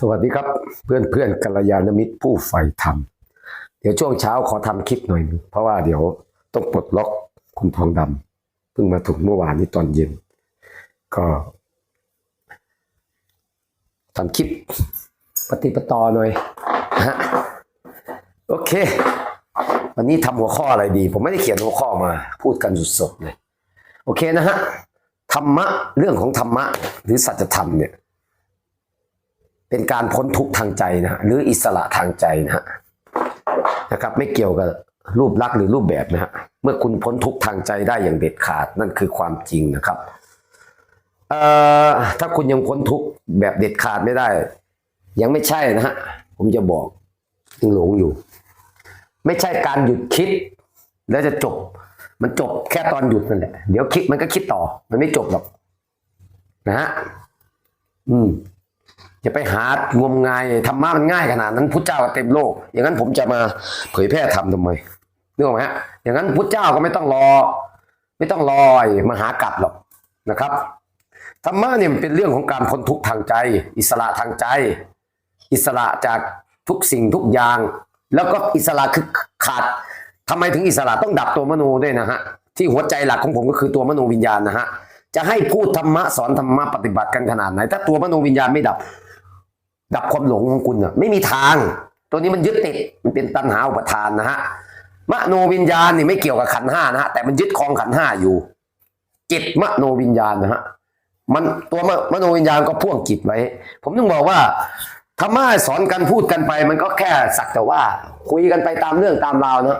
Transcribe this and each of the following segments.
สวัสดีครับเพื่อนเพื่อนกัลยาณมิตรผู้ใฝ่ธรรม เดี๋ยวช่วงเช้าขอทำคลิปหน่อยนึงเพราะว่าเดี๋ยวต้องปลดล็อกคุณทองดำเพิ่งมาถึงเมื่อวานนี้ตอนเย็น ก็ทำคลิปปฏิปต่อหน่อยฮะโอเค วันนี้ทำหัวข้ออะไรดี ผมไม่ได้เขียนหัวข้อมา พูดกันสดๆเลย โอเคนะฮะธรรมะเรื่องของธรรมะ หรือสัจธรรมเนี่ย เป็นการพ้นทุกข์ทางใจนะฮะหรืออิสระทางใจนะฮะนะครับ ไม่เกี่ยวกับรูปลักษณ์หรือรูปแบบนะฮะเมื่อคุณพ้นทุกข์ทางใจได้อย่างเด็ดขาดนั่นคือความจริงนะครับเอ่อถ้าคุณยังพ้นทุกข์แบบเด็ดขาดไม่ได้ ยังไม่ใช่นะฮะผมจะบอกยังหลงอยู่ ไม่ใช่การหยุดคิด แล้วจะจบ มันจบแค่ตอนหยุดนั่นแหละเดี๋ยวคิดมันก็คิดต่อ มันไม่จบหรอกนะฮะอืม อย่าไปหางมงายธรรมะมันง่ายขนาดนั้นพุทธเจ้าก็เต็มโลก อย่างนั้นผมจะมาเผยแพร่ธรรมทำไมนึกออกไหมฮะอย่างนั้นพุทธเจ้าก็ไม่ต้องรอ ไม่ต้องรอไอ้มหากรัปหรอกนะครับธรรมะเนี่ยมันเป็นเรื่องของการพ้นทุกข์ทางใจ อิสระทางใจ อิสระจากทุกสิ่งทุกอย่าง แล้วก็อิสระคือขาดทำไมถึงอิสระต้องดับตัวมโนด้วยนะฮะที่หัวใจหลักของผมก็คือตัวมโนวิญญาณนะฮะจะให้พูดธรรมะสอนธรรมะปฏิบัติกันขนาดไหน ถ้าตัวมโนวิญญาณไม่ดับ ดับความหลงของคุณอะไม่มีทาง ตัวนี้มันยึดติดมันเป็นตัณหาอุปทานนะฮะมโนวิญญาณนี่ไม่เกี่ยวกับขันห้านะฮะแต่มันยึดครองขันห้าอยู่ จิตมโนวิญญาณนะฮะมันตัวมมโนวิญญาณก็พ่วงจิตไว้ ผมต้องบอกว่าธรรมะสอนกันพูดกันไป มันก็แค่สักแต่ว่า คุยกันไปตามเรื่องตามราวเนะ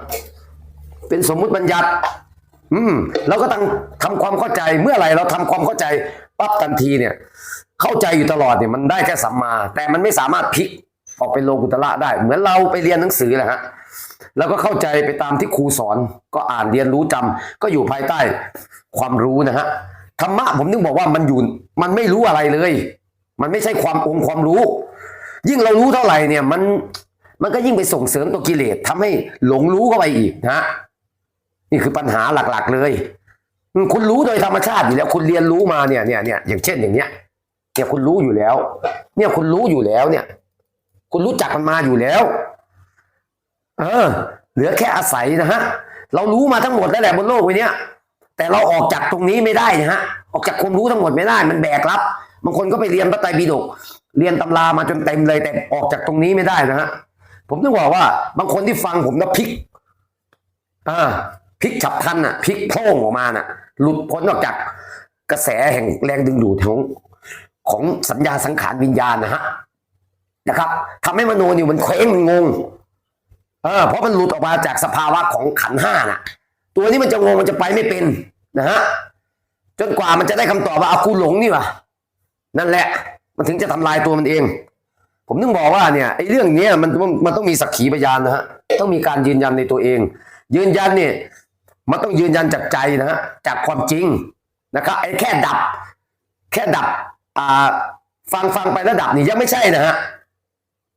เป็นสมมุติบัญญัติ อืมเราก็ต้องทำความเข้าใจเมื่อไหร่เราทำความเข้าใจปั๊บทันทีเนี่ย เข้าใจอยู่ตลอดเนี่ยมันได้แค่สัมมา แต่มันไม่สามารถพลิกออกเป็นโลกุตละได้ เหมือนเราไปเรียนหนังสือแหละฮะแล้วก็เข้าใจไปตามที่ครูสอนก็อ่านเรียนรู้จำก็อยู่ภายใต้ความรู้นะฮะธรรมะผมนึกบอกว่ามันอยู่มันไม่รู้อะไรเลย มันไม่ใช่ความองค์ความรู้ ยิ่งเรารู้เท่าไหร่เนี่ยมันมันก็ยิ่งไปส่งเสริมตัวกิเลสทำให้หลงรู้เข้าไปอีกนะฮะนี่คือปัญหาหลักๆเลย คุณรู้โดยธรรมชาติอยู่แล้ว คุณเรียนรู้มาเนี่ยเนี่ยเนี่ยอย่างเช่นอย่างเนี้ย เนี่ยคุณรู้อยู่แล้ว เนี่ยคุณรู้อยู่แล้ว เนี่ย คุณรู้จักมันมาอยู่แล้ว เออ เหลือแค่อาศัยนะฮะ เรารู้มาทั้งหมดแล้วแหละบนโลกใบเนี้ยแต่เราออกจากตรงนี้ไม่ได้นะฮะ ออกจากความรู้ทั้งหมดไม่ได้ มันแบกรับ บางคนก็ไปเรียนพระไตรปิฎก เรียนตำรามาจนเต็มเลย แต่ออกจากตรงนี้ไม่ได้นะฮะ ผมต้องบอกว่า บางคนที่ฟังผมนะพลิก อ่า พลิกฉับพลันอะ พลิกโพ่งออกมาน่ะ หลุดพ้นออกจากกระแสแห่งแรงดึงดูดของ ของสัญญาสังขารวิญญาณนะฮะนะครับทำให้มโนนี่มันเคว้งมันงงเออเพราะมันหลุดออกมาจากสภาวะของขันห้าน่ะ ตัวนี้มันจะงงมันจะไปไม่เป็นนะฮะจนกว่ามันจะได้คำตอบว่าเอากูหลงนี่วะนั่นแหละ มันถึงจะทำลายตัวมันเอง ผมต้องบอกว่าเนี่ยไอ้เรื่องเนี้ยมันมันต้องมีสักขีพยานนะฮะต้องมีการยืนยันในตัวเอง ยืนยันเนี่ยมันต้องยืนยันจากใจนะฮะจากความจริงนะครับไอ้แค่ดับ แค่ดับ ฟังฟังไประดับนี่ยังไม่ใช่นะฮะ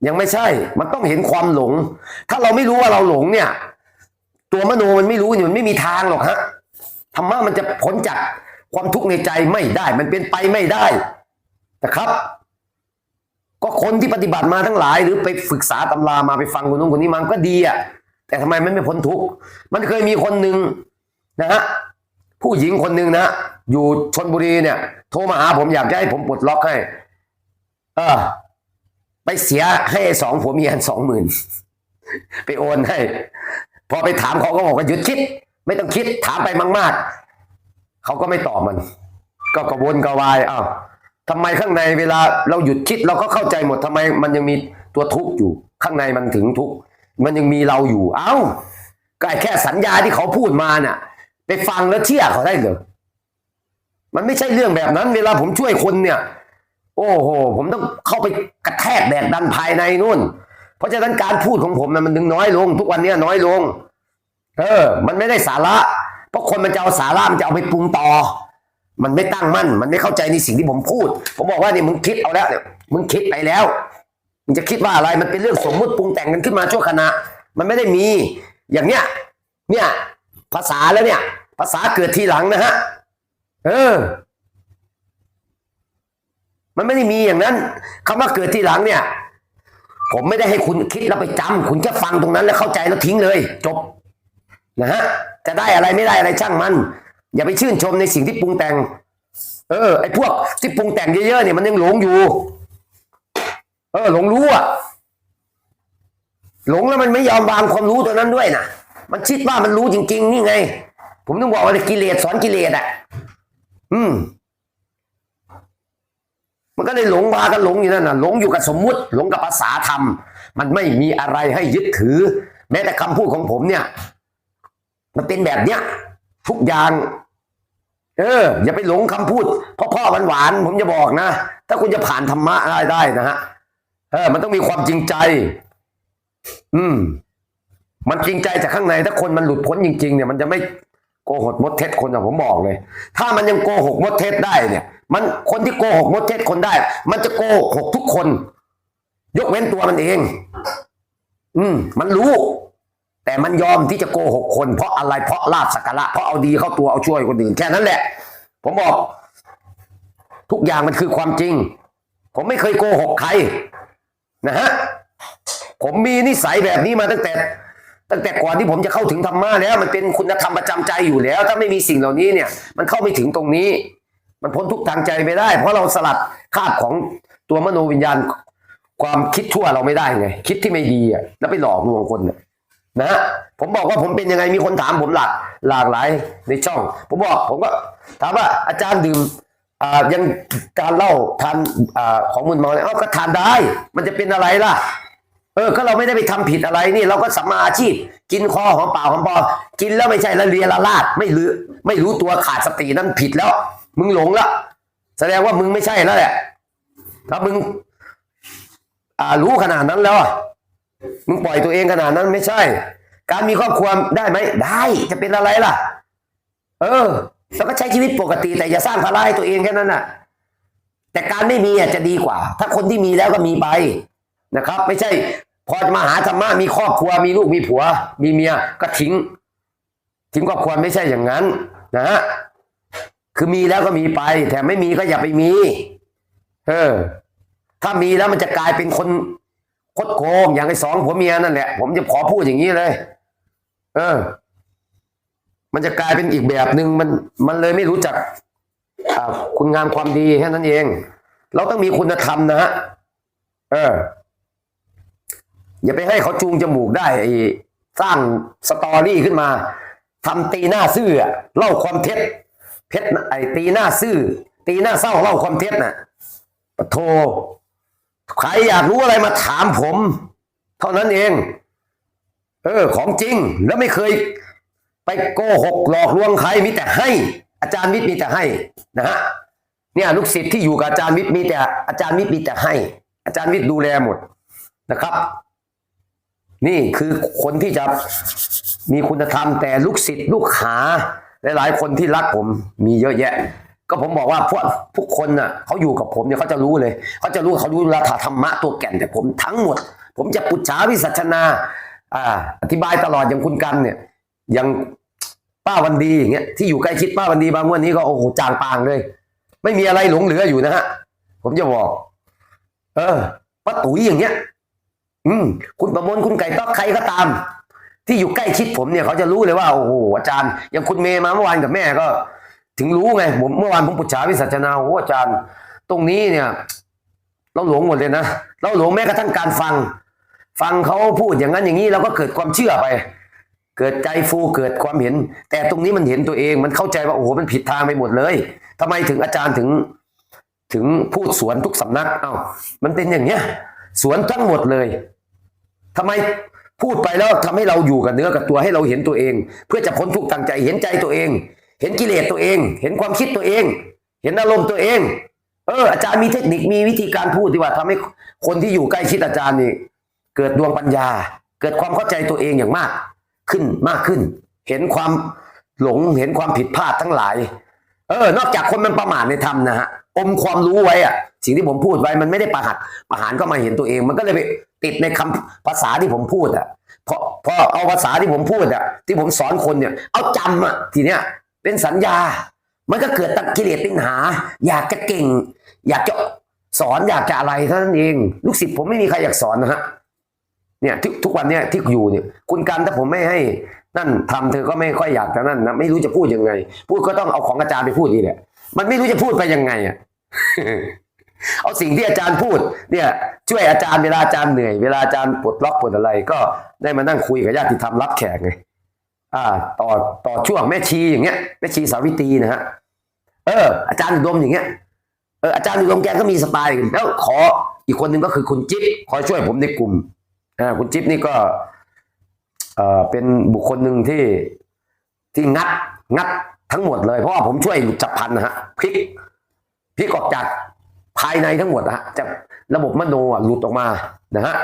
ยังไม่ใช่ มันต้องเห็นความหลง ถ้าเราไม่รู้ว่าเราหลงเนี่ย ตัวมโนมันไม่รู้เนี่ยมันไม่มีทางหรอกฮะธรรมะมันจะพ้นจากความทุกข์ในใจไม่ได้ มันเป็นไปไม่ได้นะครับ ก็คนที่ปฏิบัติมาทั้งหลาย หรือไปศึกษาตำรามาไปฟังคนนู้นคนนี้มันก็ดีอะแต่ทำไมมันไม่พ้นทุกข์มันเคยมีคนหนึ่งนะฮะผู้หญิงคนหนึ่งนะ อยู่ชนบุรีเนี่ย โทรมาหาผมอยากจะให้ผมปลดล็อกให้ เออ ไปเสียให้สองผัวเมียสองหมื่นไปโอนให้ พอไปถามเขาก็บอกว่าหยุดคิด ไม่ต้องคิดถามไปมากๆเขาก็ไม่ตอบมัน ก็กระวนกระวายอ้าวทำไมข้างในเวลาเราหยุดคิด เราก็เข้าใจหมดทำไม มันยังมีตัวทุกข์อยู่ ข้างในมันถึงทุกข์มันยังมีเราอยู่ เอ้าก็แค่สัญญาที่เขาพูดมาน่ะ ไปฟังแล้วเชื่อเขาได้เหรอ มันไม่ใช่เรื่องแบบนั้น เวลาผมช่วยคนเนี่ย โอ้โห ผมต้องเข้าไปกระแทกแดกดันภายในนู่น เพราะฉะนั้นการพูดของผมนะมันถึงน้อยลง ทุกวันเนี้ยน้อยลง เออ มันไม่ได้สาระ เพราะคนมันจะเอาสาระมันจะเอาไปปรุงต่อ มันไม่ตั้งมั่น มันไม่เข้าใจในสิ่งที่ผมพูด ผมบอกว่านี่มึงคิดเอาแล้วเนี่ยมึงคิดไปแล้วมึงจะคิดว่าอะไรมันเป็นเรื่องสมมุติปรุงแต่งกันขึ้นมาชั่วขณะ มันไม่ได้มี อย่างเนี้ยเนี่ยภาษาแล้วเนี่ย ภาษาเกิดทีหลังนะฮะ เออ มันไม่ได้มีอย่างนั้นคำว่าเกิดทีหลังเนี่ย ผมไม่ได้ให้คุณคิดแล้วไปจำคุณแค่ฟังตรงนั้นแล้วเข้าใจแล้วทิ้งเลย จบ นะฮะ จะได้อะไรไม่ได้อะไรช่างมัน อย่าไปชื่นชมในสิ่งที่ปรุงแต่ง เออ ไอ้พวกที่ปรุงแต่งเยอะๆเนี่ยมันยังหลงอยู่ เออ หลงรู้อะหลงแล้วมันไม่ยอมวางความรู้ตัวนั้นด้วยนะมันคิดว่ามันรู้จริง ๆ นี่ไง ผมต้องบอกว่ากิเลสสอนกิเลสอะ อืม มันก็เลยหลงพากันหลงอยู่นั่นน่ะหลงอยู่กับสมมุติ หลงกับภาษาธรรม มันไม่มีอะไรให้ยึดถือ แม้แต่คำพูดของผมเนี่ย มันเป็นแบบเนี้ยทุกอย่าง เออ อย่าไปหลงคำพูดพ่อพ่อๆหวานๆผมจะบอกนะ ถ้าคุณจะผ่านธรรมะได้ได้นะฮะเออ มันต้องมีความจริงใจ อืม มันจริงใจจากข้างใน ถ้าคนมันหลุดพ้นจริง ๆ เนี่ย มันจะไม่ โกหกมดเท็จคนอะผมบอกเลย ถ้ามันยังโกหกมดเท็จได้เนี่ย มันคนที่โกหกมดเท็จคนได้ มันจะโกหกทุกคน ยกเว้นตัวมันเอง อืม มันรู้ แต่มันยอมที่จะโกหกคน เพราะอะไรเพราะลาบสักการะเพราะเอาดีเข้าตัวเอาช่วยคนอื่นแค่นั้นแหละ ผมบอก ทุกอย่างมันคือความจริง ผมไม่เคยโกหกใครนะฮะผมมีนิสัยแบบนี้มาตั้งแต่ ตั้งแต่ก่อนที่ผมจะเข้าถึงธรรมะแล้ว มันเป็นคุณธรรมประจำใจอยู่แล้ว ถ้าไม่มีสิ่งเหล่านี้เนี่ย มันเข้าไม่ถึงตรงนี้ มันพ้นทุกทางใจไม่ได้ เพราะเราสลัดคาบของตัวมโนวิญญาณ ความคิดชั่วเราไม่ได้ไงคิดที่ไม่ดีอะแล้วไปหลอกลวงคนนะฮะผมบอกว่าผมเป็นยังไงมีคนถามผมหลากหลากหลายในช่อง ผมบอกผมก็ถามว่าอาจารย์ดื่มอ่ายังการเล้าทานอ่าของมึนเมาเนี่ยเอ้าก็ทานได้ มันจะเป็นอะไรล่ะ ออก็เราไม่ได้ไปทำผิดอะไรนี่เราก็สัมมาอาชีพ กินคอหอมเปล่าหอมปอกินแล้วไม่ใช่ละเลียละลาดไม่รู้ไม่รู้ตัวขาดสตินั่นผิดแล้ว มึงหลงละแสดงว่ามึงไม่ใช่แล้วแหละถ้ามึงอ่ารู้ขนาดนั้นแล้วมึงปล่อยตัวเองขนาดนั้นไม่ใช่ การมีครอบครัวได้ไหมได้จะเป็นอะไรล่ะ เออเราก็ใช้ชีวิตปกติ แต่อย่าสร้างภาระให้ตัวเองแค่นั้นน่ะ แต่การไม่มีอะจะดีกว่า ถ้าคนที่มีแล้วก็มีไปนะครับ ไม่ใช่ พอจะมาหาธรรมะมีครอบครัวมีลูกมีผัว มีเมียก็ทิ้ง ทิ้งครอบครัวไม่ใช่อย่างนั้น นะฮะคือมีแล้วก็มีไป แต่ไม่มีก็อย่าไปมี เออ ถ้ามีแล้วมันจะกลายเป็นคนคดโกงอย่างไอ้สองผัวเมียนั่นแหละ ผมจะขอพูดอย่างนี้เลย เออ มันจะกลายเป็นอีกแบบหนึ่งมันมันเลยไม่รู้จักคุณงามความดีแค่นั้นเอง เราต้องมีคุณธรรมนะฮะเออ อย่าไปให้เขาจูงจมูกได้ไอ้สร้างสตอรี่ขึ้นมาทำตีหน้าซื่อเล่าความเท็จเพชรไอ้ตีหน้าซื่อ ตีหน้าเศร้าเล่าความเท็จน่ะปะโทใครอยากรู้อะไรมาถามผม เท่านั้นเอง เออ ของจริงแล้วไม่เคย ไปโกหกหลอกลวงใครมีแต่ให้ อาจารย์วิทย์มีแต่ให้นะฮะเนี่ยลูกศิษย์ที่อยู่กับอาจารย์วิทย์มีแต่อาจารย์วิทย์มีแต่ให้ อาจารย์วิทย์ดูแลหมดนะครับ นี่คือคนที่จะมีคุณธรรมแต่ลูกศิษย์ลูกหาหลายๆคนที่รักผมมีเยอะแยะ ก็ผมบอกว่าพวกทุกคนน่ะเขาอยู่กับผมเนี่ยเขาจะรู้เลยเขาจะรู้เขารู้ราธาธรรมะตัวแก่นแต่ผมทั้งหมด ผมจะปุจฉาวิสัชนาอ่าอธิบายตลอดอย่างคุณกันเนี่ยอย่างป้าวันดีอย่างเงี้ยที่อยู่ใกล้ชิดป้าวันดีบางวันนี้ก็โอ้โหจางปางเลย ไม่มีอะไรหลงเหลืออยู่นะฮะผมจะบอก เออป้าตุ๋ยอย่างเงี้ย อืม คุณประมวลคุณไก่ต๊อกใครก็ตาม ที่อยู่ใกล้ชิดผมเนี่ยเขาจะรู้เลยว่าโอ้โหอาจารย์อย่างคุณเมย์มาเมื่อวานกับแม่ก็ ถึงรู้ไงผมเมื่อวานผมปุจฉาวิสัชนาโอ้อาจารย์ ตรงนี้เนี่ย เราหลงหมดเลยนะเราหลงแม้กระทั่งการฟัง ฟังเขาพูดอย่างนั้นอย่างนี้เราก็เกิดความเชื่อไป เกิดใจฟูเกิดความเห็น แต่ตรงนี้มันเห็นตัวเองมันเข้าใจว่าโอ้โหมันผิดทางไปหมดเลยทำไมถึงอาจารย์ถึง ถึงพูดสวนทุกสำนักเอ้ามันเป็นอย่างเนี้ย สวนทั้งหมดเลยทำไมพูดไปแล้วทำให้เราอยู่กับเนื้อกับตัวให้เราเห็นตัวเอง เพื่อจะพ้นทุกข์ทางใจเห็นใจตัวเอง เห็นกิเลสตัวเอง เห็นความคิดตัวเอง เห็นอารมณ์ตัวเอง เออ อาจารย์มีเทคนิคมีวิธีการพูดที่ว่าทำให้คนที่อยู่ใกล้ชิดอาจารย์นี่ เกิดดวงปัญญา เกิดความเข้าใจตัวเองอย่างมากขึ้นมากขึ้น เห็นความหลงเห็นความผิดพลาดทั้งหลาย เออ นอกจากคนมันประมาทในธรรมนะฮะอมความรู้ไว้อะ สิ่งที่ผมพูดไว้มันไม่ได้ประหัดประหารก็มาเห็นตัวเอง มันก็เลยไปติดในคำภาษาที่ผมพูดอะพอพอเอาภาษาที่ผมพูดอะที่ผมสอนคนเนี่ย เอาจำอะทีเนี้ยเป็นสัญญา มันก็เกิดตังกิเลสตัณหา อยากจะเก่ง อยากจะสอนอยากจะอะไรเท่านั้นเอง ลูกศิษย์ผมไม่มีใครอยากสอนนะฮะเนี่ยทุกทุกวันเนี่ยที่อยู่เนี่ย คุณกันถ้าผมไม่ให้นั่นทำเธอก็ไม่ค่อยอยากจะนั่นนะไม่รู้จะพูดยังไง พูดก็ต้องเอาของอาจารย์ไปพูดนี่แหละมันไม่รู้จะพูดไปยังไงอะ เอาสิ่งที่อาจารย์พูดเนี่ยช่วยอาจารย์เวลาอาจารย์เหนื่อยเวลาอาจารย์ปลดล็อกปลดอะไร ก็ได้มานั่งคุยกับญาติธรรมรับแขกไงอ่า ต่อต่อช่วงแม่ชีอย่างเงี้ยแม่ชีสาวิตรีนะฮะเออ อาจารย์อุดมอย่างเงี้ยเอออาจารย์อุดมแกก็มีสไตล์แล้วขออีกคนหนึ่งก็คือคุณจิ๊บคอยช่วยผมในกลุ่มอ่าคุณจิ๊บนี่ก็เอ่อเป็นบุคคลหนึ่งที่ที่งัดงัดทั้งหมดเลยเพราะว่าผมช่วยจับพันนะฮะพลิกพลิกออกจาก ภายในทั้งหมดนะฮะจากระบบมโนอะหลุดออกมานะฮะ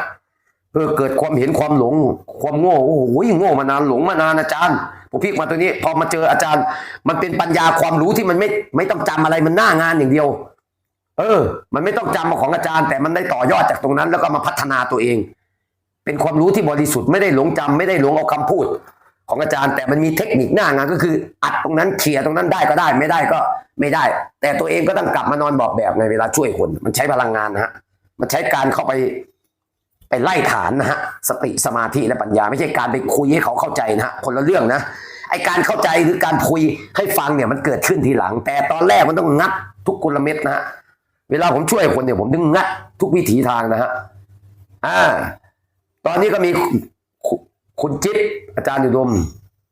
เออเกิดความเห็นความหลง ความโง่โอ้โหโง่มานานหลงมานานอาจารย์ผมพิกมาตัวนี้ พอมาเจออาจารย์ มันเป็นปัญญาความรู้ที่มันไม่ไม่ต้องจำอะไรมันหน้างานอย่างเดียว เออ มันไม่ต้องจำมาของอาจารย์ แต่มันได้ต่อยอดจากตรงนั้น แล้วก็มาพัฒนาตัวเอง เป็นความรู้ที่บริสุทธิ์ไม่ได้หลงจำไม่ได้หลงเอาคำพูด ของอาจารย์แต่มันมีเทคนิคหน้างานก็คือ อัดตรงนั้นเคลียร์ตรงนั้นได้ก็ได้ไม่ได้ก็ไม่ได้ แต่ตัวเองก็ต้องกลับมานอนบอกแบบในเวลาช่วยคน มันใช้พลังงานนะฮะมันใช้การเข้าไปไปไล่ฐานนะฮะสติสมาธิและปัญญา ไม่ใช่การไปคุยให้เขาเข้าใจนะฮะคนละเรื่องนะไอการเข้าใจหรือการคุยให้ฟังเนี่ยมันเกิดขึ้นทีหลัง แต่ตอนแรกมันต้องงัดทุกกลเม็ดนะฮะเวลาผมช่วยคนเนี่ยผมต้องงัดทุกวิถีทางนะฮะอ่าตอนนี้ก็มี คุณจิ๊บอาจารย์อุดม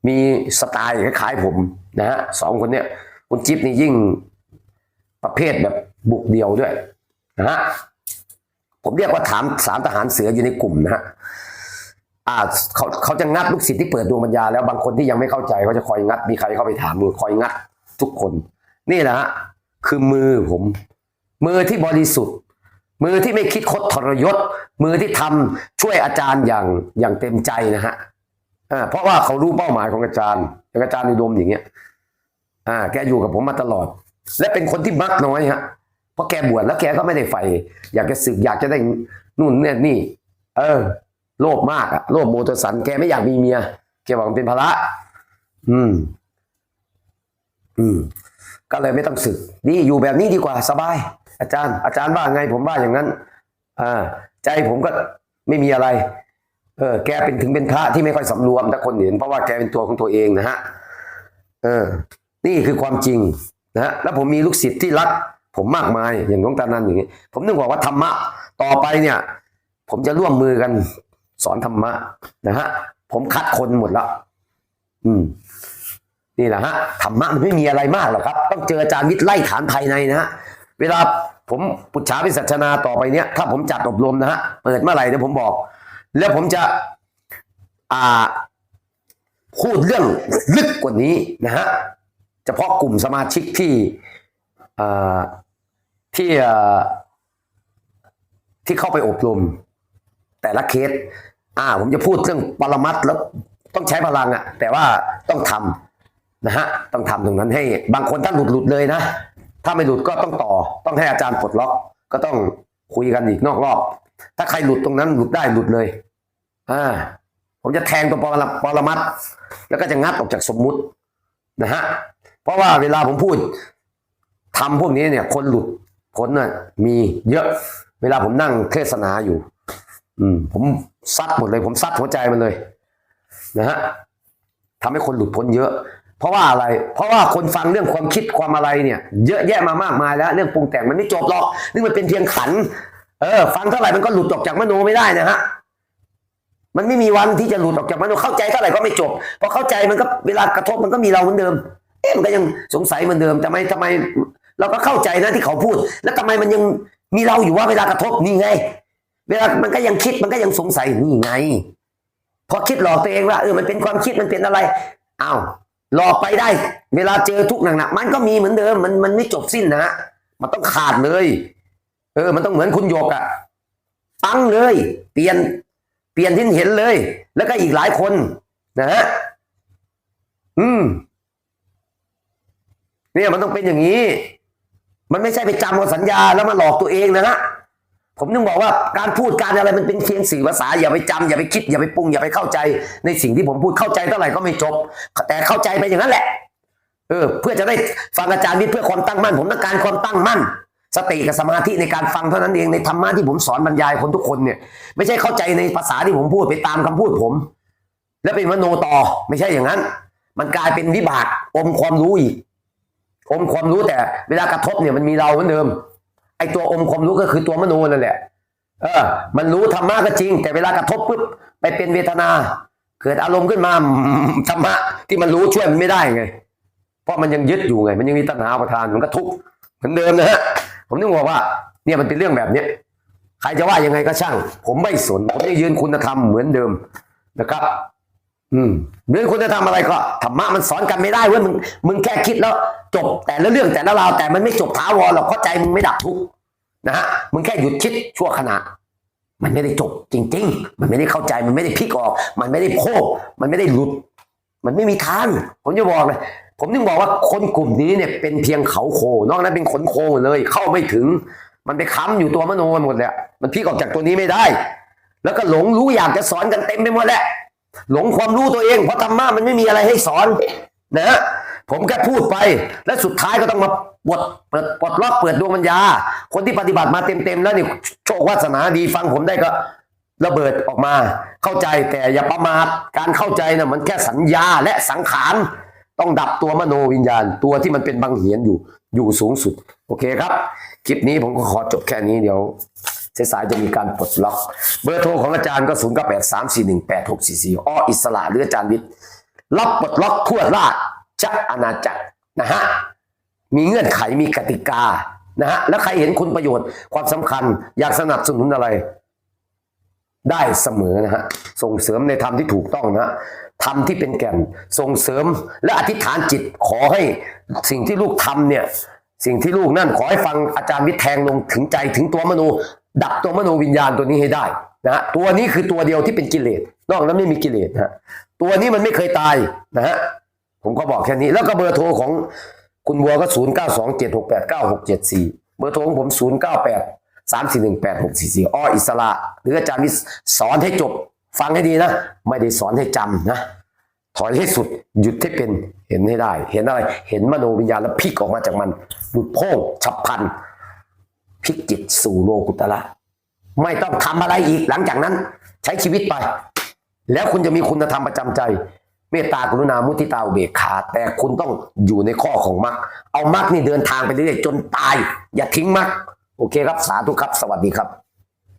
มีสไตล์คล้ายๆผมนะฮะสองคนเนี่ยคุณจิ๊บนี่ยิ่งประเภทแบบบุกเดียวด้วยนะฮะผมเรียกว่าถามสามทหารเสืออยู่ในกลุ่มนะฮะอ่าเขาเขาจะงัดลูกศิษย์ที่เปิดดวงปัญญาแล้วบางคนที่ยังไม่เข้าใจเขาจะคอยงัดมีใครเข้าไปถามมือคอยงัดทุกคน นี่แหละฮะคือมือผม มือที่บริสุทธิ์ มือที่ไม่คิดคดทรยศ มือที่ทำช่วยอาจารย์อย่างอย่างเต็มใจนะฮะอ่าเพราะว่าเขารู้เป้าหมายของอาจารย์อาจารย์อุดมอย่างเงี้ย อ่า แกอยู่กับผมมาตลอด และเป็นคนที่มักน้อยฮะเพราะแกบวชแล้วแกก็ไม่ได้ใฝ่อยากจะสึกอยากจะได้นู่นเนี่ยนี่ เออ โลภมากอะโลภโมโทสัน แกไม่อยากมีเมีย แกบอกเป็นภาระอืม อืม ก็เลยไม่ต้องสึก นี่อยู่แบบนี้ดีกว่าสบาย อาจารย์ อาจารย์ว่าไงผมว่าอย่างนั้น อ่า ใจผมก็ไม่มีอะไร เออ แกเป็นถึงเป็นพระที่ไม่ค่อยสำรวมถ้าคนเห็นเพราะว่าแกเป็นตัวของตัวเองนะฮะ เออ นี่คือความจริงนะฮะแล้วผมมีลูกศิษย์ที่รัก ผมมากมายอย่างหลวงตานันอย่างนี้ ผมนึกบอกว่าธรรมะต่อไปเนี่ย ผมจะร่วมมือกันสอนธรรมะนะฮะ ผมคัดคนหมดแล้ว อืมนี่แหละฮะธรรมะมันไม่มีอะไรมากหรอกครับ ต้องเจออาจารย์วิทย์ไล่ฐานภายในนะฮะ เวลาผมปุจฉาวิสัชนาต่อไปเนี้ยถ้าผมจัดอบรมนะฮะเปิดเมื่อไหร่เดี๋ยวผมบอก แล้วผมจะอ่าพูดเรื่องลึกกว่านี้นะฮะเฉพาะกลุ่มสมาชิกที่อ่าที่อ่าที่เข้าไปอบรม แต่ละเคส อ่า ผมจะพูดเรื่องปรมัตแล้วต้องใช้พลังอะแต่ว่าต้องทำนะฮะ ต้องทำตรงนั้นให้ บางคนถ้าหลุดหลุดเลยนะ ถ้าไม่หลุดก็ต้องต่อ ต้องให้อาจารย์ปลดล็อก ก็ต้องคุยกันอีกนอกรอบ ถ้าใครหลุดตรงนั้นหลุดได้หลุดเลย อ่า ผมจะแทงตัวปรปรมัตถ์แล้วก็จะงัดออกจากสมมุตินะฮะ เพราะว่าเวลาผมพูดทำพวกนี้เนี่ย คนหลุดพ้นน่ะมีเยอะ เวลาผมนั่งเทศนาอยู่ อืม ผมซัดหมดเลย ผมซัดหัวใจมันเลย นะฮะทำให้คนหลุดพ้นเยอะ เพราะว่าอะไร เพราะว่าคนฟังเรื่องความคิดความอะไรเนี่ย เยอะแยะมามากมายแล้ว เรื่องปรุงแต่งมันไม่จบหรอกนี่มันเป็นเพียงขัน เออ ฟังเท่าไหร่มันก็หลุดออกจากมโนไม่ได้นะฮะมันไม่มีวันที่จะหลุดออกจากมโนเข้าใจเท่าไหร่ก็ไม่จบพอเข้าใจมันก็เวลากระทบมันก็มีเราเหมือนเดิม เอ๊ะมันก็ยังสงสัยเหมือนเดิมทำไมทำไม เราก็เข้าใจนะที่เขาพูด แล้วทำไมมันยังมีเราอยู่ว่าเวลากระทบนี่ไง เวลามันก็ยังคิดมันก็ยังสงสัยนี่ไงพอคิดหลอกตัวเองว่าเออมันเป็นความคิดมันเป็นอะไรอ้าว หลอกไปได้ เวลาเจอทุกข์หนักๆมันก็มีเหมือนเดิม มันมันไม่จบสิ้นนะฮะมันต้องขาดเลย เออ มันต้องเหมือนคุณโยกอะปังเลย เปลี่ยน เปลี่ยนที่เห็นเลย แล้วก็อีกหลายคนนะฮะอืม เนี่ยมันต้องเป็นอย่างนี้ มันไม่ใช่ไปจำเอาสัญญาแล้วมาหลอกตัวเองนะฮะ ผมนึงบอกว่าการพูดการอะไรมันเป็นเพียงสื่อภาษาอย่าไปจำอย่าไปคิดอย่าไปปรุงอย่าไปเข้าใจในสิ่งที่ผมพูดเข้าใจเท่าไหร่ก็ไม่จบ แต่เข้าใจไปอย่างนั้นแหละเออเพื่อจะได้ฟังอาจารย์วิทย์เพื่อความตั้งมั่น ผมต้องการความตั้งมั่น สติกับสมาธิในการฟังเท่านั้นเองในธรรมะที่ผมสอนบรรยายคนทุกคนเนี่ย ไม่ใช่เข้าใจในภาษาที่ผมพูดไปตามคำพูดผม แล้วเป็นมโนต่อไม่ใช่อย่างนั้น มันกลายเป็นวิบากอมความรู้อีกอมความรู้แต่เวลากระทบเนี่ยมันมีเราเหมือนเดิม ไอตัวอมความรู้ก็คือตัวมโนนั่นแหละ เออ มันรู้ธรรมะก็จริง แต่เวลากระทบปุ๊บไปเป็นเวทนา เกิดอารมณ์ขึ้นมาธรรมะที่มันรู้ช่วยมันไม่ได้ไง เพราะมันยังยึดอยู่ไง มันยังมีตัณหาประทานมันก็ทุกข์เหมือนเดิมนะฮะผมนึกบอกว่า เนี่ยมันเป็นเรื่องแบบเนี้ยใครจะว่ายังไงก็ช่าง ผมไม่สน ผมยังยืนคุณธรรมเหมือนเดิมนะครับ อืมเรื่องคุณธรรมอะไรก็ธรรมะมันสอนกันไม่ได้เว้ยมึงมึงแค่คิดแล้ว จบแต่ละเรื่องแต่ละราวแต่มันไม่จบท้าวรหรอกเพราใจมึงไม่ดับทุกนะฮะมึงแค่หยุดคิดชั่วขณะ มันไม่ได้จบจริง ๆ มันไม่ได้เข้าใจมันไม่ได้พลิกออก มันไม่ได้โค้มันไม่ได้หลุด มันไม่มีทางผมจะบอกเลยผมถึงบอกว่าคนกลุ่มนี้เนี่ยเป็นเพียงเขาโค นอกนั้นเป็นขนโคเลย เข้าไม่ถึง มันไปค้ำอยู่ตัวมโนหมดเลยมันพลิกออกจากตัวนี้ไม่ได้ แล้วก็หลงรู้อยากจะสอนกันเต็มไปหมดแหละ หลงความรู้ตัวเอง เพราะธรรมะมันไม่มีอะไรให้สอนนะ ผมแค่พูดไป และสุดท้ายก็ต้องมาปลดเปิดปลดล็อกเปิดดวงปัญญา คนที่ปฏิบัติมาเต็มๆแล้วนี่โชควาสนาดีฟังผมได้ก็ระเบิดออกมาเข้าใจแต่อย่าประมาทการเข้าใจนะมันแค่สัญญาและสังขารต้องดับตัวมโนวิญญาณ ตัวที่มันเป็นบังเหียนอยู่อยู่สูงสุด โอเคครับ คลิปนี้ผมก็ขอจบแค่นี้เดี๋ยว สายๆจะมีการปลดล็อก เบอร์โทรของอาจารย์ก็0 9 8 3 4 1 8 6 4 4อ้ออิสระหรืออาจารย์วิทย์รับปลดล็อกทั่วราชจะอาณาจักรนะฮะมีเงื่อนไขมีกติกานะฮะแล้วใครเห็นคุณประโยชน์ความสำคัญ อยากสนับสนุนอะไร ได้เสมอนะฮะส่งเสริมในธรรมที่ถูกต้องนะธรรมที่เป็นแก่นส่งเสริมและอธิษฐานจิตขอให้สิ่งที่ลูกทำเนี่ย สิ่งที่ลูกนั่นขอให้ฟังอาจารย์วิทย์แทงลงถึงใจถึงตัวมโน ดับตัวมโนวิญญาณตัวนี้ให้ได้นะฮะตัวนี้คือตัวเดียวที่เป็นกิเลสนอกนั้นไม่มีกิเลสนะฮะตัวนี้มันไม่เคยตายนะฮะผมก็บอกแค่นี้ แล้วก็เบอร์โทรของคุณบัวก็ 0 9 2 7 6 8 9 6 7 4 เบอร์โทรของผม 0 9 8 3 4 1 8 6 4 4อ้ออิสระ หรืออาจารย์วิสอนให้จบ ฟังให้ดีนะ ไม่ได้สอนให้จำนะ ถอยให้สุด หยุดให้เป็นเห็นให้ได้ เห็นอะไร เห็นมโนวิญญาณแล้วพลิกออกมาจากมัน หลุดโพ่งฉับพลัน พลิกจิตสู่โลกุตละ ไม่ต้องทำอะไรอีกหลังจากนั้น ใช้ชีวิตไป แล้วคุณจะมีคุณธรรมประจำใจ เมตตากรุณามุทิตาอุเบกขา แต่คุณต้องอยู่ในข้อของมรรคเอามรรคนี่เดินทางไปเรื่อยๆจนตาย อย่าทิ้งมรรคโอเคครับสาธุครับ สวัสดีครับ